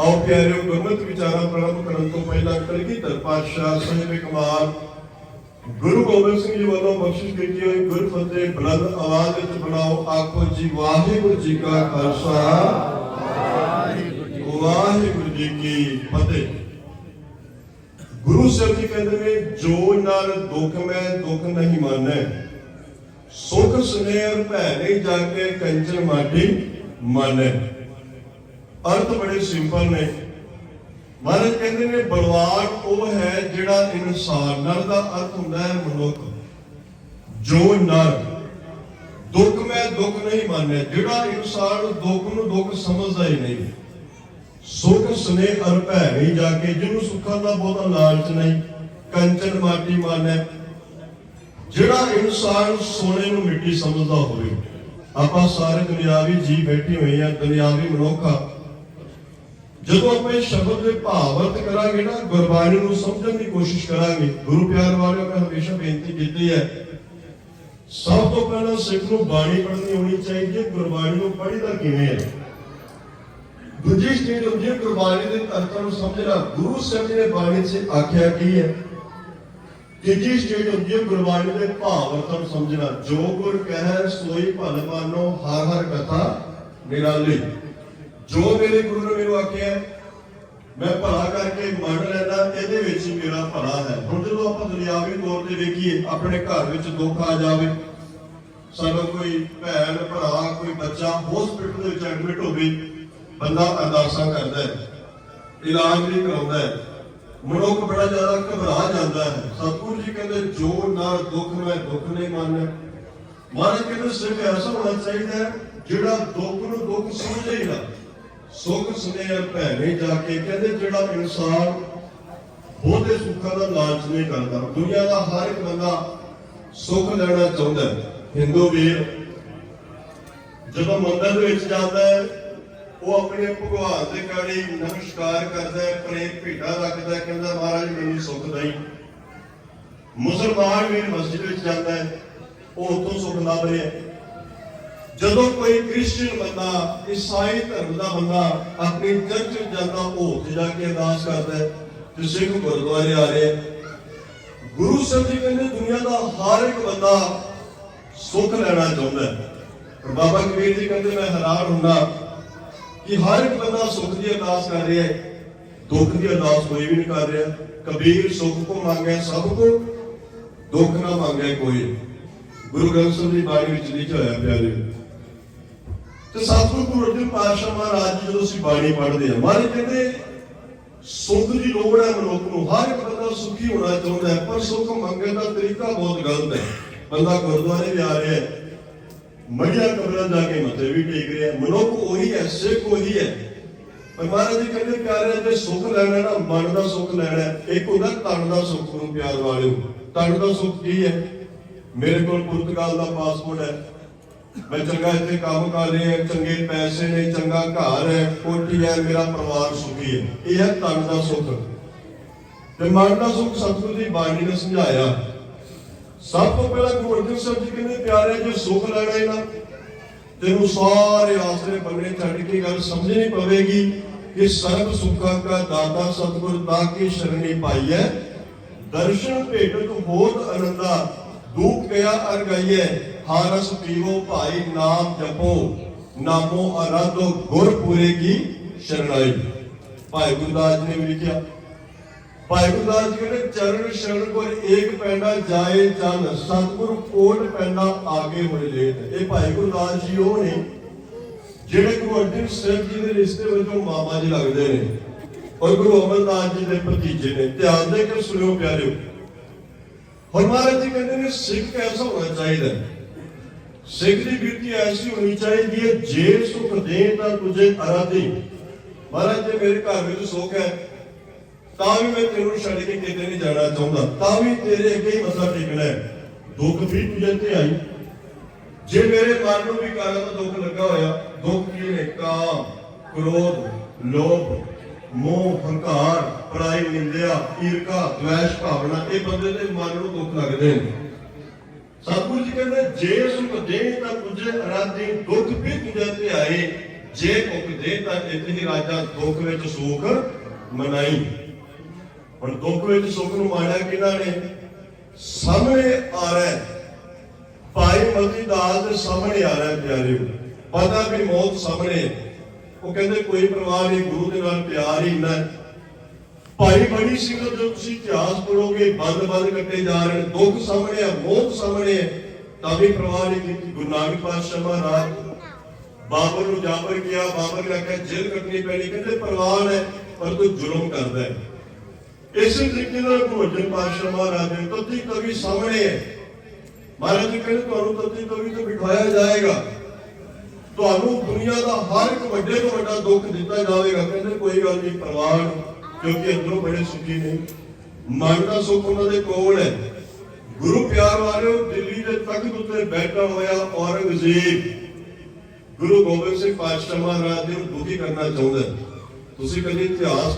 ਆਓ ਪਿਆਰਿਓ, ਗੁਰਮਤਿ ਵਿਚਾਰਾਂ ਪ੍ਰਾਰੰਭ ਕਰਨ ਤੋਂ ਪਹਿਲਾਂ ਕਲਗੀਧਰ ਪਾਤਸ਼ਾਹ ਸਾਹਿਬ ਕਮਾਲ ਗੁਰੂ ਗੋਬਿੰਦ ਸਿੰਘ ਜੀ ਵੱਲੋਂ ਬਖਸ਼ਿਸ਼ ਕੀਤੀ ਹੋਈ ਗੁਰਫਤਿਹ ਬੁਲੰਦ ਆਵਾਜ਼ ਵਿੱਚ ਬਣਾਓ, ਆਖੋ ਜੀ, ਵਾਹਿਗੁਰੂ ਜੀ ਕਾ ਖਾਲਸਾ। ਵਾਹਿਗੁਰੂ ਜੀ ਕੀ ਫਤਿਹ। ਗੁਰੂ ਸਾਹਿਬ ਜੀ ਕਹਿੰਦੇ ਨੇ, ਜੋ ਨਾਲ ਦੁੱਖ ਮੈਂ ਦੁੱਖ ਨਹੀਂ ਮਾਨੈ, ਸੁਖ ਸੁਨੇਰ ਭੈ ਨਹੀਂ ਜਾ ਕੇ ਕੰਚਨ ਮਾਟੀ ਮਾਨੈ। ਅਰਥ ਬੜੇ ਸਿੰਪਲ ਨੇ। ਮਹਾਰਾਜ ਕਹਿੰਦੇ ਨੇ, ਬਲਵਾਨ ਉਹ ਹੈ ਜਿਹੜਾ ਇਨਸਾਨ, ਨਰ ਦਾ ਅਰਥ ਹੁੰਦਾ ਹੈ ਮਨੁੱਖ। ਜੋ ਨਰ, ਦੁੱਖ ਮੈਂ ਦੁੱਖ ਨਹੀਂ ਮੰਨਿਆ, ਜਿਹੜਾ ਇਨਸਾਨ ਦੁੱਖ ਨੂੰ ਦੁੱਖ ਸਮਝਦਾ ਹੀ ਨਹੀਂ। ਸੁਖ ਸਨੇਹ ਅਰ ਭੈ ਨਹੀਂ ਜਾ ਕੇ, ਜਿਹਨੂੰ ਸੁੱਖਾਂ ਦਾ ਬਹੁਤਾ ਲਾਲਚ ਨਹੀਂ, ਕੰਚਨ ਮਾਟੀ ਮੰਨਿਆ ਜਿਹੜਾ ਇਨਸਾਨ ਸੋਨੇ ਨੂੰ ਮਿੱਟੀ ਸਮਝਦਾ ਹੋਵੇ, ਆਪਾਂ ਸਾਰੇ ਦੁਨਿਆਵੀ ਜੀ ਬੈਠੇ ਹੋਏ ਆ ਦੁਨਿਆਵੀ ਮਨੁੱਖ ਆ। ਜਦੋਂ ਆਪਾਂ ਇਹ ਸ਼ਬਦ ਦੇ ਭਾਵ ਅਰਥ ਕਰਾਂਗੇ ਨਾ, ਗੁਰਬਾਣੀ ਨੂੰ ਸਮਝਣ ਦੀ ਕੋਸ਼ਿਸ਼ ਕਰਾਂਗੇ। ਗੁਰੂ ਪਿਆਰ ਵਾਲਿਓ ਮੈਂ ਹਮੇਸ਼ਾ ਬੇਨਤੀ ਕੀਤੀ ਹੈ, ਸਭ ਤੋਂ ਪਹਿਲਾਂ ਸਿੱਖ ਨੂੰ ਬਾਣੀ ਪੜ੍ਹਨੀ ਆਉਣੀ ਚਾਹੀਦੀ ਹੈ, ਗੁਰਬਾਣੀ ਨੂੰ ਪੜ੍ਹੀਦਾ ਕਿਵੇਂ ਹੈ? ਦੂਜੀ ਸਟੇਜ ਹੁੰਦੀ ਹੈ ਗੁਰਬਾਣੀ ਦੇ ਅਰਥਾਂ ਨੂੰ ਸਮਝਣਾ। ਗੁਰੂ ਸਾਹਿਬ ਜੀ ਨੇ ਬਾਣੀ 'ਚ ਆਖਿਆ ਕੀ ਹੈ? ਤੀਜੀ ਸਟੇਜ ਹੁੰਦੀ ਹੈ ਗੁਰਬਾਣੀ ਦੇ ਭਾਵ ਅਰਥਾਂ ਨੂੰ ਸਮਝਣਾ। ਜੋ ਗੁਰ ਕਹੈ, ਸੋਈ ਭਲ ਮਾਨੋ, ਹਰ ਹਰ ਕਥਾ ਨਿਰਾਲੀ। ਜੋ ਮੇਰੇ ਗੁਰੂ ਨੇ ਮੈਨੂੰ ਆਖਿਆ ਮੈਂ ਭਲਾ ਕਰਕੇ ਮੰਨ ਲੈਂਦਾ, ਇਹਦੇ ਵਿੱਚ ਹੀ ਮੇਰਾ ਭਲਾ ਹੈ। ਹੁਣ ਜਦੋਂ ਆਪਾਂ ਦੁਨਿਆਵੀ ਤੌਰ ਤੇ ਵੇਖੀਏ, ਆਪਣੇ ਘਰ ਵਿੱਚ ਦੁੱਖ ਆ ਜਾਵੇ, ਸਾਨੂੰ ਕੋਈ ਭੈਣ, ਭਰਾ, ਕੋਈ ਬੱਚਾ ਹਸਪੀਟਲ ਦੇ ਵਿੱਚ ਐਡਮਿਟ ਹੋਵੇ, ਬੰਦਾ ਅਰਦਾਸਾਂ ਕਰਦਾ ਹੈ, ਇਲਾਜ ਨਹੀਂ ਕਰਾਉਂਦਾ ਹੈ। ਮਨੁੱਖ ਬੜਾ ਜ਼ਿਆਦਾ ਘਬਰਾ ਜਾਂਦਾ ਹੈ। ਸਤਿਗੁਰੂ ਜੀ ਕਹਿੰਦੇ, ਜੋ ਨਾ ਦੁੱਖ ਮੈਂ ਦੁੱਖ ਨਹੀਂ ਮੰਨਿਆ ਮਨ ਕਹਿੰਦੇ, ਸਿਰਫ ਐਸਾ ਹੋਣਾ ਚਾਹੀਦਾ ਜਿਹੜਾ ਦੁੱਖ ਨੂੰ ਦੁੱਖ ਸਮਝੇ ਹੀ ਨਾ। ਸੁੱਖ ਸੁਨੇਹ ਭੈਣੇ ਜਾ ਕੇ ਕਹਿੰਦੇ ਜਿਹੜਾ ਇਨਸਾਨ ਬਹੁਤੇ ਸੁੱਖਾਂ ਦਾ ਲਾਲਚ ਨਹੀਂ ਕਰਦਾ, ਦੁਨੀਆ ਦਾ ਹਰ ਇੱਕ ਬੰਦਾ ਸੁੱਖ ਲੈਣਾ ਚਾਹੁੰਦਾ ਹੈ। ਹਿੰਦੂ ਵੀਰ, ਜਦੋਂ ਮੰਦਰ ਵਿੱਚ ਜਾਂਦਾ ਹੈ, ਉਹ ਆਪਣੇ ਭਗਵਾਨ ਦੇ ਗਾੜੀ ਨਮਸਕਾਰ ਕਰਦਾ ਹੈ, ਪ੍ਰੇਮ ਭੇਟਾ ਰੱਖਦਾ ਹੈ, ਕਹਿੰਦਾ ਮਹਾਰਾਜ ਮੈਨੂੰ ਸੁੱਖ ਦੇਈ। ਮੁਸਲਮਾਨ ਵੀ ਮਸਜਿਦ ਵਿੱਚ ਜਾਂਦਾ ਹੈ, ਉਹ ਉਤੋਂ ਸੁੱਖ ਲੱਭ ਰਿਹਾ ਜਦੋਂ ਕੋਈ ਕ੍ਰਿਸਚੀਅਨ ਬੰਦਾ, ਈਸਾਈ ਧਰਮ ਦਾ ਬੰਦਾ ਆਪਣੀ ਚਰਚ ਵਿੱਚ ਜਾਂਦਾ, ਉਹ ਜਾ ਕੇ ਅਰਦਾਸ ਕਰਦਾ ਹੈ, ਤੇ ਸਿੱਖ ਗੁਰਦੁਆਰੇ ਆ ਰਹੇ ਗੁਰੂ ਸਾਹਿਬ ਜੀ ਕਹਿੰਦੇ, ਦੁਨੀਆ ਦਾ ਹਰ ਇੱਕ ਬੰਦਾ ਸੁੱਖ ਲੈਣਾ ਚਾਹੁੰਦਾ ਹੈ। ਪਰ ਬਾਬਾ ਕਬੀਰ ਜੀ ਕਹਿੰਦੇ, ਮੈਂ ਹੈਰਾਨ ਹੁੰਦਾ ਕਿ ਹਰ ਇੱਕ ਬੰਦਾ ਸੁੱਖ ਦੀ ਅਰਦਾਸ ਕਰ ਰਿਹਾ ਹੈ, ਦੁੱਖ ਦੀ ਅਰਦਾਸ ਕੋਈ ਵੀ ਨਹੀਂ ਕਰ ਰਿਹਾ। ਕਬੀਰ ਸੁੱਖ ਕੋ ਮੰਗੇ, ਸਭ ਕੋ ਦੁੱਖ ਨਾ ਮੰਗੇ ਕੋਈ। ਗੁਰੂ ਗ੍ਰੰਥ ਸਾਹਿਬ ਦੀ ਬਾਣੀ ਵਿੱਚ ਲਿਖਿਆ ਹੋਇਆ ਪਿਆਰੇ। ਤੇ ਸਤਿਗੁਰੂ ਗੁਰੂ ਅਰਜਨ ਪਾਤਸ਼ਾਹ ਮਹਾਰਾਜ ਜੀ, ਜਦੋਂ ਅਸੀਂ ਬਾਣੀ ਪੜ੍ਹਦੇ ਹਾਂ ਮਹਾਰਾਜ ਕਹਿੰਦੇ, ਸੁੱਖ ਦੀ ਲੋੜ ਹੈ ਮਨੁੱਖ ਨੂੰ, ਹਰ ਇੱਕ ਬੰਦਾ ਸੁਖੀ ਹੋਣਾ ਚਾਹੁੰਦਾ ਹੈ, ਪਰ ਸੁੱਖ ਮੰਗਣ ਦਾ ਤਰੀਕਾ ਬਹੁਤ ਗਲਤ ਹੈ। ਬੰਦਾ ਗੁਰਦੁਆਰੇ ਵੀ ਆ ਰਿਹਾ ਹੈ ਮੜੀਆਂ ਕਬਰਾਂ ਜਾ ਕੇ ਮੱਥੇ ਵੀ ਟੇਕ ਰਿਹਾ ਮਨੁੱਖ ਉਹੀ ਹੈ, ਸਿੱਖ ਉਹੀ ਹੈ। ਪਰ ਮਹਾਰਾਜ ਜੀ ਕਹਿੰਦੇ ਪਿਆਰੇ ਜੇ ਸੁੱਖ ਲੈਣਾ ਨਾ, ਮਨ ਦਾ ਸੁੱਖ ਲੈਣਾ ਇੱਕ ਹੁੰਦਾ ਤਨ ਦਾ ਸੁੱਖ ਨੂੰ ਪਿਆਰ ਵਾਲਿਓ। ਤਨ ਦਾ ਸੁੱਖ ਕੀ ਹੈ? ਮੇਰੇ ਕੋਲ ਪੁਰਤਗਾਲ ਦਾ ਪਾਸਪੋਰਟ ਹੈ ਮੈਂ ਚੰਗਾ ਇੱਥੇ ਕੰਮ ਕਰ ਰਿਹਾ ਚੰਗੇ ਪੈਸੇ ਨੇ, ਚੰਗਾ ਘਰ ਹੈ, ਕੋਠੀ ਹੈ, ਮੇਰਾ ਪਰਿਵਾਰ ਸੁਖੀ ਹੈ। ਇਹ ਹੈ ਤਨ ਦਾ ਸੁੱਖ। ਤੇ ਮਨ ਦਾ ਸੁੱਖ ਸਤਿਗੁਰੂ ਦੀ ਬਾਣੀ ਨੇ ਸਮਝਾਇਆ। ਸਭ ਤੋਂ ਪਹਿਲਾਂ ਗੁਰੂ ਅਰਜਨ ਸਾਹਿਬ ਜੀ ਕਹਿੰਦੇ, ਪਿਆਰੇ, ਜੇ ਸੁੱਖ ਲੈਣਾ ਹੈ ਨਾ, ਤੈਨੂੰ ਸਾਰੇ ਆਸਰੇ ਬੰਨੇ ਛੱਡ ਕੇ ਗੱਲ ਸਮਝਣੀ ਪਵੇਗੀ ਕਿ ਸਰਬ ਸੁੱਖਾਂ ਦਾ ਦਾਤਾ ਸਤਿਗੁਰ ਦਾ ਕੀ ਸ਼ਰਣੀ ਪਾਈ ਹੈ। ਦਰਸ਼ਨ ਭੇਟਤ ਹੋਤ ਅਨੰਦਾ ਦੂਪ ਪਿਆ ਅਰ ਹਾਰਸ ਪੀਵੋ ਭਾਈ, ਨਾਮ ਜਪੋ। ਨਾਮੋ ਅਰਾਧੋ ਗੁਰ ਪੂਰੇ ਕੀ ਸ਼ਰਣਾਈ ਭਾਈ ਗੁਰਦਾਸ ਜੀ ਨੇ ਵੀ ਲਿਖਿਆ ਭਾਈ ਗੁਰਦਾਸ ਜੀ ਕਹਿੰਦੇ, ਚਰਨ ਸ਼ਰਨ ਕੋਲ ਏਕ ਪੈਂਡਾ ਜਾਏ ਜਨ ਸਤਿਗੁਰ ਕੋਟ ਪੈਂਡਾ ਆਗੇ ਹੋਏ ਲੇਟ। ਇਹ ਭਾਈ ਗੁਰਦਾਸ ਜੀ ਉਹ ਨੇ, ਜਿਹੜੇ ਗੁਰੂ ਅਰਜਨ ਸਾਹਿਬ ਜੀ ਦੇ ਰਿਸ਼ਤੇ ਵਜੋਂ ਮਾਮਾ ਜੀ ਲੱਗਦੇ ਨੇ। ਔਰ ਗੁਰੂ ਅਮਰਦਾਸ ਜੀ ਦੇ ਭਤੀਜੇ ਨੇ। ਧਿਆਨ ਦੇ ਕੇ ਸੁਣਿਓ ਪਿਆਰਿਓ। ਹੁਣ ਮਹਾਰਾਜ ਜੀ ਕਹਿੰਦੇ ਨੇ, ਸਿੱਖ ਐਸਾ ਹੋਣਾ ਚਾਹੀਦਾ ਸਿੱਖ ਦੀ ਬਿਰਤੀ ਐਸੀ ਹੋਣੀ ਚਾਹੀਦੀ ਹੈ ਜੇ ਸੁਖ ਦੇ ਤਾਂ ਤੁਝੇ ਅਰਾਧੀ ਮਹਾਰਾਜ ਜੇ, ਮੇਰੇ ਘਰ ਵਿੱਚ ਸੁੱਖ ਹੈ, ਤਾਂ ਵੀ ਮੈਂ ਤੈਨੂੰ ਛੱਡ ਕੇ ਕਿਤੇ ਨਹੀਂ ਜਾਣਾ ਚਾਹੁੰਦਾ, ਤਾਂ ਵੀ ਤੇਰੇ ਅੱਗੇ ਹੀ ਮੱਥਾ ਟੇਕਣਾ ਹੈ। ਦੁੱਖ ਵੀ ਤੁਝੇ ਤੇ ਆਈ। ਜੇ ਮੇਰੇ ਮਨ ਨੂੰ ਵੀ ਕਾਰਨ ਦਾ ਦੁੱਖ ਲੱਗਾ ਹੋਇਆ। ਦੁੱਖ ਕੀ ਨੇ ਕਾਮ ਕ੍ਰੋਧ, ਲੋਭ, ਮੋਹ, ਹੰਕਾਰ ਪਰਾਈ ਨਿੰਦਿਆ, ਈਰਖਾ ਦ્વੈਸ਼ ਭਾਵਨਾ, ਇਹ ਬੰਦੇ ਦੇ ਮਨ ਨੂੰ ਦੁੱਖ ਲੱਗਦੇ ਨੇ। ਸਤਿਗੁਰੂ ਜੀ ਕਹਿੰਦੇ, ਜੇ ਸੁਖ ਦੇ ਤਾਂ ਤੁਝੇ ਅਰਾਧੀ ਦੁੱਖ ਵੀ ਤੁਝੇ ਤੇ ਆਏ। ਜੇ ਭੁੱਖ ਦੇ ਤਾਂ ਇੱਥੇ ਰਾਜਾ ਦੁੱਖ ਵਿੱਚ ਸੁਖ ਮਨਾਈ। ਹੁਣ ਦੁੱਖ ਵਿੱਚ ਸੁਖ ਨੂੰ ਮਾਣਿਆ ਕਿਹਨਾਂ ਨੇ? ਸਾਹਮਣੇ ਆ ਰਿਹਾ ਭਾਈ ਮਤੀ ਦਾਸ ਦੇ ਸਾਹਮਣੇ ਆ ਰਿਹਾ ਹੈ, ਪਿਆਰਿਓ। ਪਤਾ ਵੀ ਮੌਤ ਸਾਹਮਣੇ ਉਹ ਕਹਿੰਦੇ, ਕੋਈ ਪਰਵਾਹ ਨਹੀਂ, ਗੁਰੂ ਦੇ ਨਾਲ ਪਿਆਰ ਹੀ ਇੰਨਾ ਭਾਈ ਬਣੀ ਸਿੰਘ ਦਾ ਜੋ ਤੁਸੀਂ ਇਤਿਹਾਸ ਪੜੋਗੇ ਬੰਦ ਬੰਦ ਕੱਟੇ ਜਾ ਰਹੇ ਨੇ, ਦੁੱਖ ਸਾਹਮਣੇ ਆ, ਮੌਤ ਸਾਹਮਣੇ ਹੈ ਤਾਂ ਵੀ ਪਰਵਾਹ ਨਹੀਂ ਕੀਤੀ। ਗੁਰੂ ਨਾਨਕ ਪਾਤਸ਼ਾਹ ਮਹਾਰਾਜ ਬਾਬਰ ਨੂੰ ਜਾਬਰ ਗਿਆ ਬਾਬਰ ਨੇ ਆਖਿਆ, ਜੇਲ੍ਹ ਕੱਟਣੀ ਪੈਣੀ। ਕਹਿੰਦੇ ਪਰਵਾਹ ਹੈ, ਪਰ ਤੂੰ ਜ਼ੁਲਮ ਕਰਦਾ ਹੈ। ਇਸੇ ਤਰੀਕੇ ਨਾਲ ਗੁਰੂ ਪਾਤਸ਼ਾਹ ਮਹਾਰਾਜ ਨੇ ਤਤੀ ਕਵੀ ਸਾਹਮਣੇ ਹੈ। ਮਹਾਰਾਜ ਜੀ ਕਹਿੰਦੇ, ਤੁਹਾਨੂੰ ਤਤੀ ਕਵੀ ਤੋਂ ਬਿਠਾਇਆ ਜਾਏਗਾ। ਤੁਹਾਨੂੰ ਦੁਨੀਆ ਦਾ ਹਰ ਇੱਕ ਵੱਡੇ ਤੋਂ ਵੱਡਾ ਦੁੱਖ ਦਿੱਤਾ ਜਾਵੇਗਾ। ਕਹਿੰਦੇ, ਕੋਈ ਗੱਲ ਨਹੀਂ ਪਰਵਾਹ ਕਿਉਂਕਿ ਅੰਦਰੋਂ ਬੜੇ ਸੁਖੀ ਨੇ। ਮਨ ਦਾ ਸੁੱਖ ਉਹਨਾਂ ਦੇ ਕੋਲ ਹੈ। ਗੁਰੂ ਪਿਆਰ ਵਾਲਿਓ, ਦਿੱਲੀ ਦੇ ਤਖਤ ਉੱਤੇ ਬੈਠਾ ਹੋਇਆ ਔਰੰਗਜ਼ੇਬ, ਗੁਰੂ ਗੋਬਿੰਦ ਸਿੰਘ ਪਾਤਸ਼ਾਹ ਮਹਾਰਾਜ ਜੀ ਨੂੰ ਦੁਖੀ ਕਰਨਾ ਚਾਹੁੰਦਾ ਤੁਸੀਂ ਕਦੇ ਇਤਿਹਾਸ